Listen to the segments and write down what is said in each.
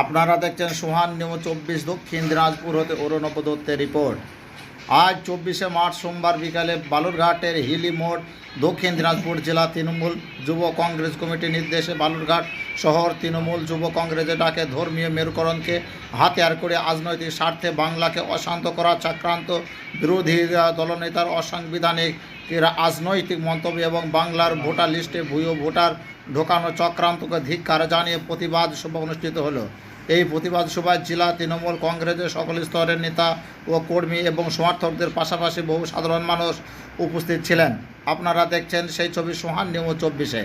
আপনারা দেখছেন সোহান নিউজ চব্বিশ দক্ষিণ দিনাজপুর হতে অরুণব দত্তের রিপোর্ট। আজ চব্বিশে মার্চ সোমবার বিকালে বালুরঘাটের হিলি মোড় দক্ষিণ দিনাজপুর জেলা তৃণমূল যুব কংগ্রেস কমিটির নির্দেশে বালুরঘাট শহর তৃণমূল যুব কংগ্রেসের ডাকে ধর্মীয় মেরুকরণকে হাতিয়ার করে রাজনৈতিক স্বার্থে বাংলাকে অশান্ত করা চক্রান্ত বিরোধী দলনেতার অসাংবিধানিক রাজনৈতিক মন্তব্য এবং বাংলার ভোটার লিস্টে ভুয়ো ভোটার ঢোকানো চক্রান্তকে ধিক্কার জানিয়ে প্রতিবাদ সভা অনুষ্ঠিত হলো। এই প্রতিবাদ সভায় জেলা তৃণমূল কংগ্রেসের সকল স্তরের নেতা ও কর্মী এবং সমর্থকদের পাশাপাশি বহু সাধারণ মানুষ উপস্থিত ছিলেন। আপনারা দেখছেন সেই ছবি সোহান নিউজ চব্বিশে।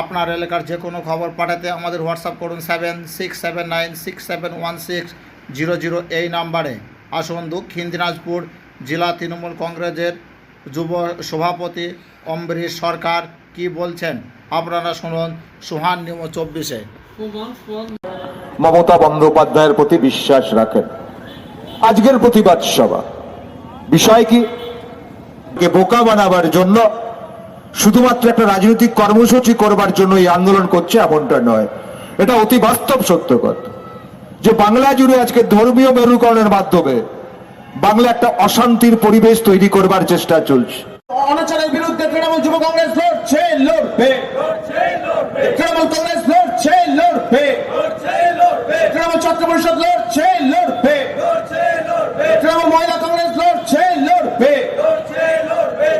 আপনার এলাকার যে কোনো খবর পাঠাতে আমাদের হোয়াটসঅ্যাপ করুন seven six seven nine six seven one six zero zero এই নাম্বারে। আসুন দক্ষিণ দিনাজপুর জেলা তৃণমূল কংগ্রেসের যুব সভাপতি অম্বরীশ সরকার কি বলছেন? আপনারা শুনুন সোহান নিউজ চব্বিশে। মমতা বন্দ্যোপাধ্যায়ের প্রতি বিশ্বাস রাখেন। আজকের প্রতিবাদ সভা। বিষয় কি? বোকা বানাবার জন্য শুধুমাত্র একটা রাজনৈতিক কর্মসূচি করবার জন্য এই আন্দোলন করছে এমনটা নয়। এটা অতি বাস্তব সত্য কথা। যে বাংলা জুড়ে আজকে ধর্মীয় মেরুকরণের মাধ্যমে বাংলা একটা অশান্তির পরিবেশ তৈরি করবার চেষ্টা চলছে। অনাচারের তৃণমূল যুব কংগ্রেস লড়ছে লড়বে। তৃণমূল কংগ্রেস লড়ছে লড়বে। তৃণমূল ছাত্র পরিষদ লড়ছে লড়বে। তৃণমূল মহিলা কংগ্রেস লড়ছে লড়বে।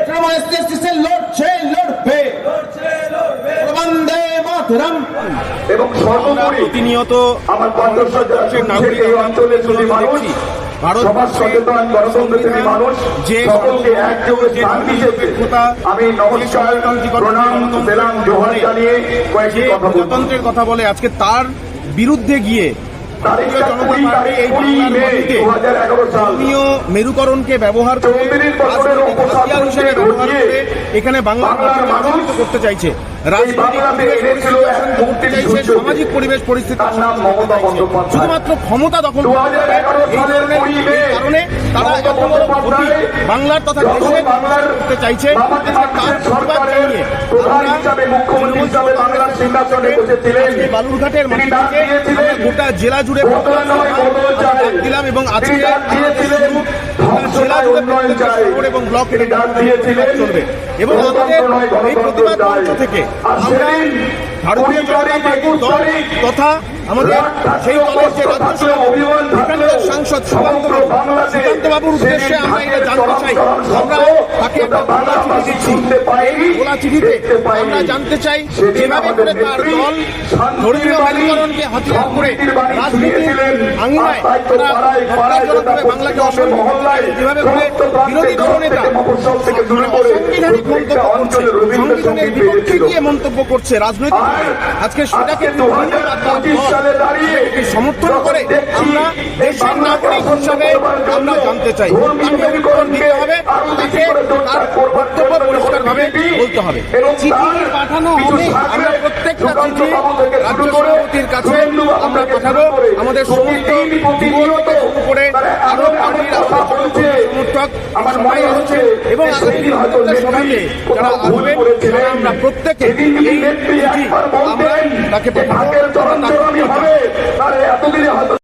তৃণমূল এসটি এসটি সেল লড়ছে লড়বে। বন্দে মাতরম। এবং সর্বোপরি প্রতিনিয়ত আমার নাগরিক এই অঞ্চলের যদি মানুষ সমাজ সচেতন গণতন্ত্রী মানুষ সকলকে একযোগে স্থান দিয়েছে আমি নমস্কার প্রণাম গণতন্ত্রের সেলাম জোহার জানিয়ে কয়েকটি কথা গণতন্ত্রের কথা বলে আজকে তার বিরুদ্ধে গিয়ে মেরুকরণকে ব্যবহার করে হিসেবে ব্যবহার এখানে বাংলার করতে চাইছে। সামাজিক পরিবেশ পরিস্থিতি। শুধুমাত্র ক্ষমতা দখল কারণে তারা এত বড় ক্ষতি বাংলার তথা দেশের করতে চাইছে বালুরঘাটের গোটা জেলা জুড়ে দিলাম এবং আজকে উন্নয়ন চাই। এবং ব্লক দিয়েছিলেন। এবং আমাদের এই প্রতিবাদ মঞ্চ থেকে আমরা ভারতীয় জনতা পার্টির দল তথা আমাদের সেই দলের যে রাজ্য সভাপতি, অভিমান থাকলেও, এখানকার সাংসদ সুকান্ত বাবুর উদ্দেশ্যে আমরা এটা জানতে চাই। আমরা তাকে একটা চিঠি দিচ্ছি। চিঠিতে আমরা জানতে চাই যেভাবে করে তার দল ধর্মীয় মেরুকরণকে হাতিয়ার করে রাজনীতির তারা বাংলাকে যেভাবে করে বিরোধী দলনেতা অসাংবিধানিক মন্তব্য করছে সংবিধানের বিপক্ষে গিয়ে মন্তব্য করছে রাজনৈতিক আজকে সেটাকে সালে দাঁড়িয়ে সমর্থন করে আমরা দেশের নাগরিক হিসাবে আমরা জানতে চাই। তাকে উত্তর দিতে হবে তাকে তার বক্তব্য পরিষ্কারভাবে বলতে হবে। চিঠি পাঠানো হবে। আমরা প্রত্যেকটা চিঠি রাজ্য সভাপতির কাছে আমরা পাঠাবো। আমাদের সমস্ত প্রতিদিন প্রতিনিয়ত যুবক শুরু করে তারা আরও এমন এমন পার্টির কথা বলছে, আমার সবাই মনে হচ্ছে এবং প্রত্যেকটা নেত্রী যারা আসবেন আমরা প্রত্যেকে এই আমরা তাকে পাঠাবো